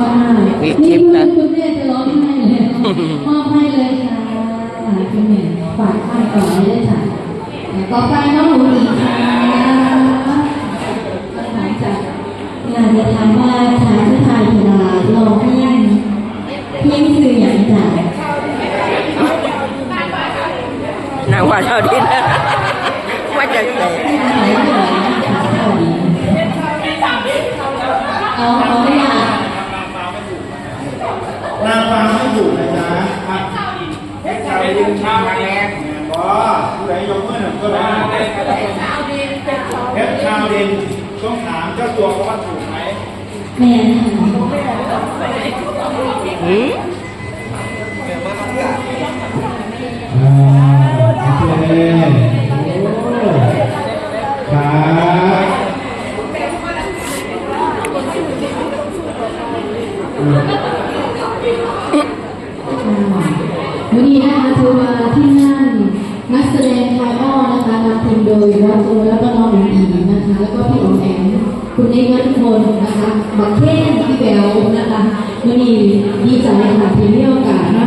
มากมีนี่คลิปคุณนะคุณแม่จะร้องไห้เลยมอบให้เลยค่ะคุณแม่ฝากให้ก่อนเลยค่ะต่อไปน้องหนูอีกค่ะคำถามจากอยากจะถามว่าชายผู้ชายเวลาลองเพียงเพียงสื่ออย่างไรนางว่าเท่าที่น ตัวเขาว่าถูกไหมแม่ค่ะหืมอ่าโอเคครับวันนี้นะคะคือมาที่นั่นนักแสดงไทยอ้อนะคะนำทีมโดยวัตโตแล้วก็น้องหนูดีนะคะ แล้วก็พี่อมแอม คุณเอกนัทพลนะคะบักเท่นพี่แววนะคะวันนี้ดีใจค่ะที่มีโอกาสมา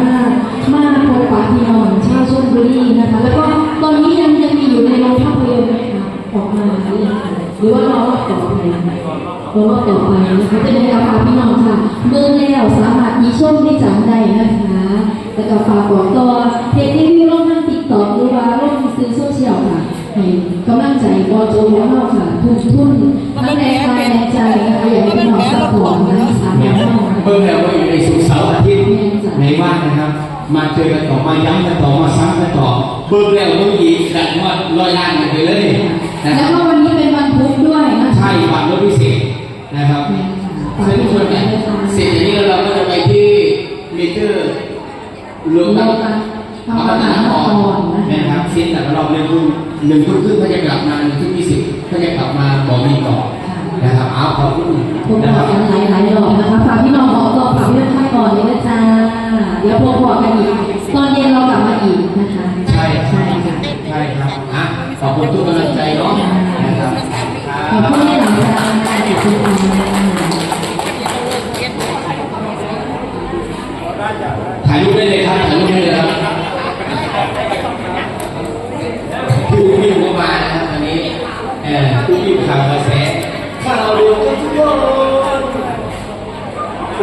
มาพบปะพี่น้องชาวชลบุรีนะคะ แล้วก็ตอนนี้ยังยังมีอยู่ในโรงภาพยนตร์ไหมคะออกมาหรือยังหรือว่าเราต่อไปเราะว่าต่อไปนะคะจะได้ราคาพี่น้องค่ะเมื่อแล้วสามารถมีชมได้จำได้นะคะแล้วก็ฝากบอกต่อเพจรีวิวลงทางติ๊กต็อหรือว่าลงซื้อโซเชียลค่ะให้กำลังใจบอโจของเราค่ะทุนทุน แรงกายแรงใจนะคะอย่างที่น้องสปอร์ตนะสามอย่างน้องเพิ่มแล้วว่าอยู่ในสุขเสาร์อาทิตย์ในว่างนะครับ มาเจอกันต่อมาย้ำกันต่อมาซ้ำกันต่อเบิ่มแล้วเบิ่มอีกดันว่าลอยล้านกันไปเลยนะคแล้รัวบก็วันนี้เป็นวันพุธด้วยนะคะใช่บัตรรถพิเศษนะครับซึ่งส่วนใหญ่เสร็จอย่างนี้แล้วเราก็จะไปที่มิเตอร์รวมกับพระมหานครนะครับเส้นแต่ละรอบหนึ่งทุ่มหนึ่งทุ่มครึ่งเขาจะกลับมาหนึ่งทุ่มยี่สิบเขาจะกลับมาบอกมีต่อ นะครับเอาขอบคุณผมนะบคอรักบ กันหลายหลายๆรอบนะคะฝากพี่น้องบอกต่อฝากพี่น้องท่านก่อนเลยนะจ๊ะเดี๋ยวพบกันอีกตอนเย็นเรากลับมาอีกนะคะใช่ใช่ค่ะใช่ครับอะขอบคุณทุกกำลังใจเนาะนะครับขอบคุณในหลังจากการติดตามถ่ายรูปได้เลยครับถ่ายรูปได้เลยครับ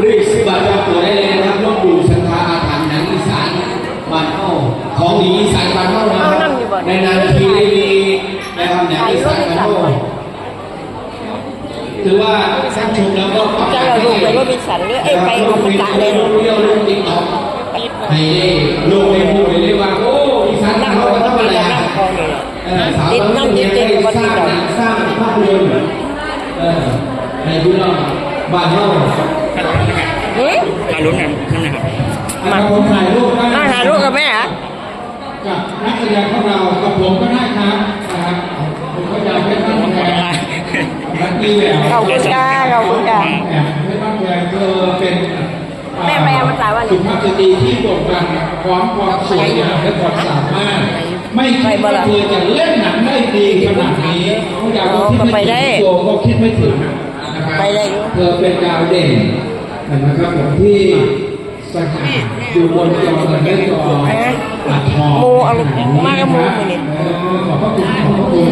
รีบซื้อบัตรจองตั๋วได้เลยนะครับร่วมดูสัทธาอาถรรพ์หนังอีสานบ้านเฮาของดีอีสานบ้านเฮานะครับในนานทีได้มีนะครับหนังอีสานบ้านเฮาถือว่าสร้างชมแล้วก็ปรับจะเราดูไปว่ามีสันหรือไอ้ไปอมตะเลยเที่ยวเรื่องติ๊กต็อกให้ได้ลงในพูดเลยว่าโอ้อีสานนั่งเขาเขาก็ก็ทำมีอะไรแต่อะนั่งคอเนี่ยเออสาวเราเนี่ยได้สร้างหนังสร้างภาพยนตร์เออในพี่น้อง บ้านเฮาเฮ้ยมาลุ้นกันนั่นนะครับมาผมถ่ายรูปได้มาถ่ายรูปกับแม่เหรอกับนักแสดงของเรากับผมก็ได้ครับนะครับผมก็อยากให้ท่านแสดงนักกีฬาขอบคุณจ้าขอบคุณจ้าแอบให้บ้านแดงเธอเป็นแม่แม่มาจ่ายว่าสุภาพสตรีที่โด่งดังพร้อมความสวยงามและความสามารถ ไม่คิดว่าเธอจะเล่นหนังได้ดีขนาดนี้เขาอยากว่าคิดไม่ถึงโยก็คิดไม่ถึงนะครับ ไปได้อยู่เธอเป็นดาวเด่นนะครับผมที่สถานอยู่บนจอเงินได้จออัดทองโมเอามากกับโมมือนี่เออขอบพระคุณขอบพระคุณ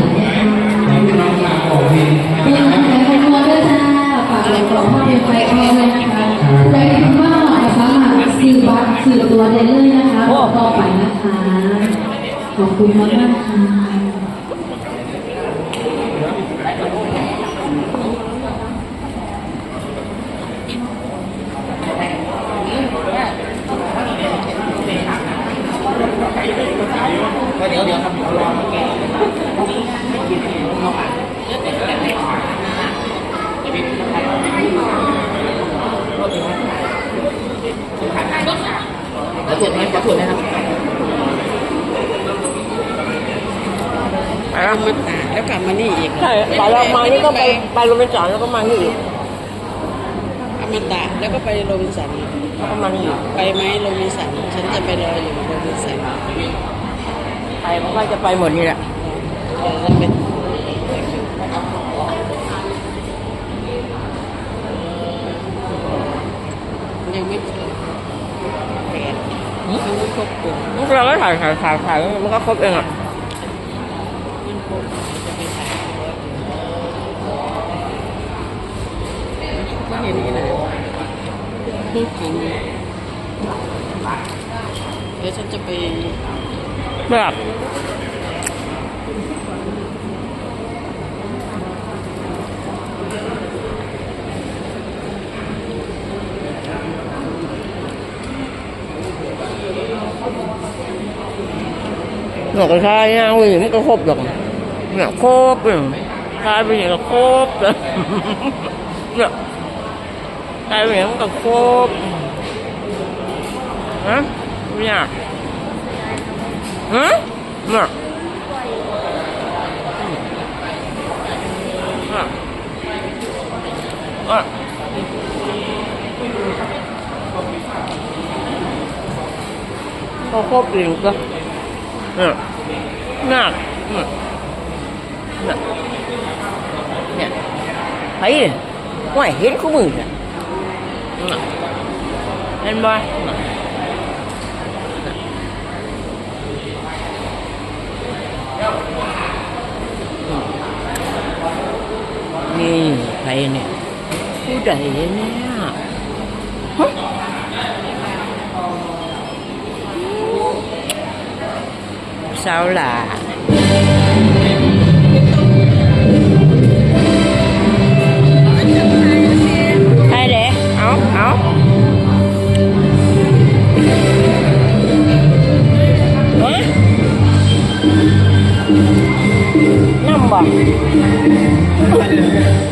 ที่น้องมาบอกเองเป็นนะกำลังใจให้คนด้วยจ้าฝากไว้ก่อนถ้าเป็นไฟคอเลยนะคะใครคิดว่าเหมาะกับสามารถซื้อบัตรซื้อตัวได้เลยนะคะบอกต่อไปนะคะขอบคุณมาก มากๆค่ะอะมาตากแล้วกลับมานี่อีกใช่ไปเรามานี่ก็ไปไปโรบินสันแล้วก็มานี่อีกอมตะแล้วก็ไปโรบินสันแล้วก็มานี่อีกไปไหมโรบินสันฉันจะไปรออยู่โรบินสัน ไปเพราะว่าจะไปหมดนี่แหละเออแล้วเป็นยังไม่แปดยังไม่ครบกลุ่มเราก็ถ่ายถ่ายถ่ายถ่ายมันก็ครบเองอะมันครบจะไปถ่ายก็เห็นนี่แหละรูปของเดี๋ยวฉันจะไป แบบหนูก็ใช่ย่างวิ่งมันก็ครบหรอกเนี่ยครบเลยใช่ไปอย่างก็ครบเลยเนี่ยใช่ไปอย่างก็ครบฮะไม่อยากฮะเนี่ย อะอะก็ครบเองก็เนี่ยหนักเนี่ยเนี่ยเนี่ย thấy rồi ngoài hết có mừng rồi Nè. em ba nè เนี่ยผู้ใดเนี่ยเศร้าหล่ะ number.